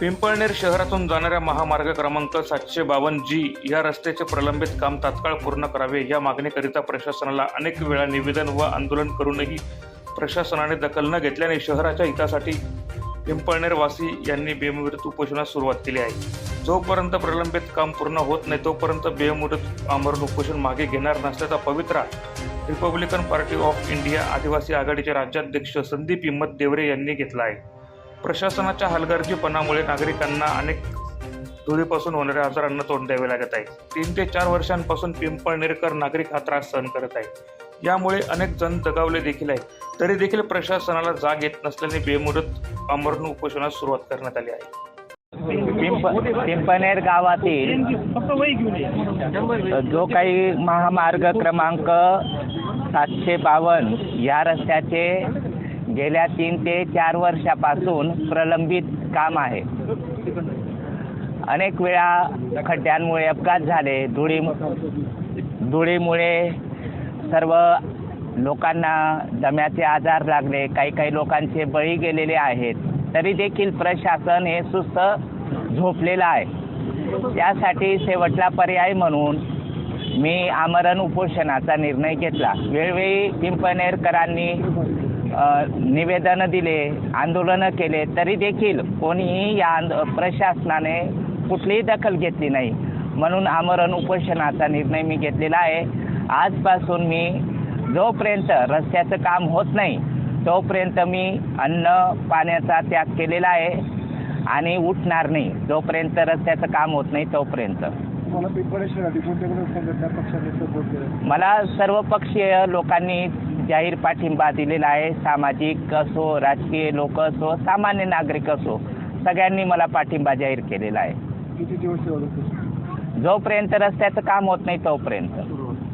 पिंपळनेर शहरातून जाणाऱ्या महामार्ग क्रमांक सातशे बावन्न जी या रस्त्याचे प्रलंबित काम तात्काळ पूर्ण करावे या मागणीकरिता प्रशासनाला अनेक वेळा निवेदन व आंदोलन करूनही प्रशासनाने दखल न घेतल्याने शहराच्या हितासाठी पिंपळनेर वासी यांनी बेमुदत उपोषणास सुरुवात केली आहे. जोपर्यंत प्रलंबित काम पूर्ण होत नाही तोपर्यंत बेमुदत आमरण उपोषण मागे घेणार नसल्याचा पवित्रा रिपब्लिकन पार्टी ऑफ इंडिया आदिवासी आघाडीचे राज्याध्यक्ष संदीप हिम्मत देवरे यांनी घेतला आहे. प्रशासनाच्या हलगर्जीपणामुळे नागरिकांना अनेक धुळीपासून होणाऱ्या आजारांना तोंड द्यावे लागत आहे. तीन ते चार वर्षांपासून पिंपळनेरकर नागरिक हा त्रास सहन करत आहे. यामुळे अनेक जण दगावले देखील आहे तरी देखील प्रशासनाला जाग येत नसल्याने बेमुदत आमरण उपोषणास सुरुवात करण्यात आली आहे. पिंप पिंपनेर गावातील जो काही महामार्ग क्रमांक सातशे बावन्न या रस्त्याचे गेल्या तीन ते चार वर्षापासून प्रलंबित काम आहे. अनेक वेळा खड्ड्यांमुळे अपघात झाले. धुळी धुळीमुळे सर्व लोकांना दम्याचे आजार लागले. काही काही लोकांचे बळी गेलेले आहेत. तरी देखील प्रशासन हे सुस्त झोपलेलं आहे. त्यासाठी शेवटला पर्याय म्हणून मी आमरण उपोषणाचा निर्णय घेतला. वेळोवेळी पिंपणेरकरांनी निवेदनं दिले आंदोलनं केले तरी देखील कोणीही या आंद प्रशासनाने कुठलीही दखल घेतली नाही. म्हणून आमरण उपोषणाचा निर्णय मी घेतलेला आहे. आजपासून मी जोपर्यंत रस्त्याचं काम होत नाही तोपर्यंत मी अन्न पाण्याचा त्याग केलेला आहे आणि उठणार नाही. जोपर्यंत रस्त्याचं काम होत नाही तोपर्यंत. मला सर्व पक्षीय लोकांनी जाहीर पाठिंबा दिलेला आहे. सामाजिक असो राजकीय लोक असो सामान्य नागरिक असो सगळ्यांनी मला पाठिंबा जाहीर केलेला आहे. किती दिवस जोपर्यंत रस्त्याचं काम होत नाही तोपर्यंत.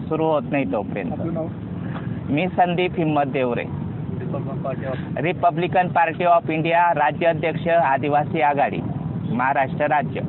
सुरू होत नाही. तोपर्यंत. मी Sandeep Himmat Deore. Republican party of India राज्य अध्यक्ष आदिवासी आघाडी महाराष्ट्र राज्य.